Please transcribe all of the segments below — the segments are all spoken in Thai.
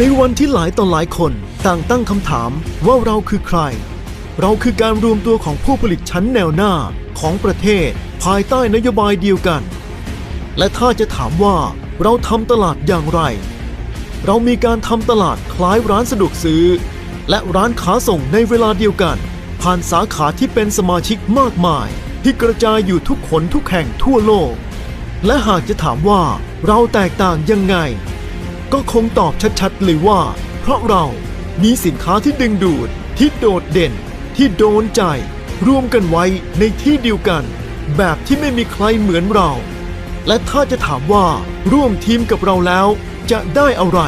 ในวันที่หลายต่อหลายคนต่างตั้งคำถามว่าเราคือใคร เราคือการรวมตัวของผู้ผลิตชั้นแนวหน้าของประเทศ ภายใต้นโยบายเดียวกัน และถ้าจะถามว่าเราทำตลาดอย่างไร เรามีการทำตลาดคล้ายร้านสะดวกซื้อ และร้านค้าส่งในเวลาเดียวกัน ผ่านสาขาที่เป็นสมาชิกมากมาย ที่กระจายอยู่ทุกขนทุกแห่งทั่วโลก และหากจะถามว่าเราแตกต่างยังไง ก็คงตอบชัดๆเลยว่า เพราะเรามีสินค้าที่ดึงดูด ที่โดดเด่น ที่โดนใจ รวมกันไว้ในที่เดียวกัน แบบที่ไม่มีใครเหมือนเรา และถ้าจะถามว่าร่วมทีมกับเราแล้ว จะได้อะไร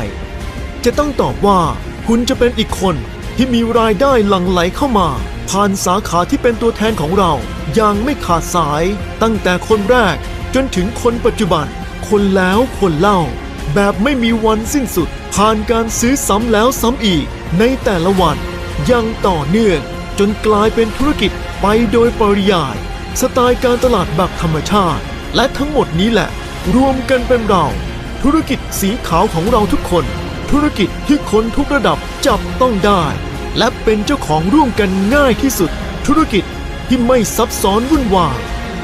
จะต้องตอบว่าคุณจะเป็นอีกคนที่มีรายได้หลั่งไหลเข้ามา ผ่านสาขาที่เป็นตัวแทนของเราอย่างไม่ขาดสายตั้งแต่คนแรกจนถึงคนปัจจุบัน คนแล้วคนเล่า แบบไม่มีวันสิ้นสุด ผ่านการซื้อซ้ำแล้วซ้ำอีก ในแต่ละวันยังต่อเนื่อง จนกลายเป็นธุรกิจไปโดยปริยาย สไตล์การตลาดแบบธรรมชาติ และทั้งหมดนี้แหละ รวมกันเป็นเรา ธุรกิจสีขาวของเราทุกคน ธุรกิจที่คนทุกระดับจับต้องได้ และเป็นเจ้าของร่วมกันง่ายที่สุด ธุรกิจที่ไม่ซับซ้อนวุ่นวาย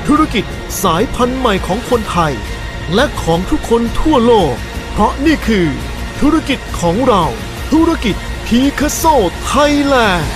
ธุรกิจสายพันธุ์ใหม่ของคนไทย และของทุกคนทั่วโลก เพราะนี่คือธุรกิจของเรา ธุรกิจพีคาโซไทยแลนด์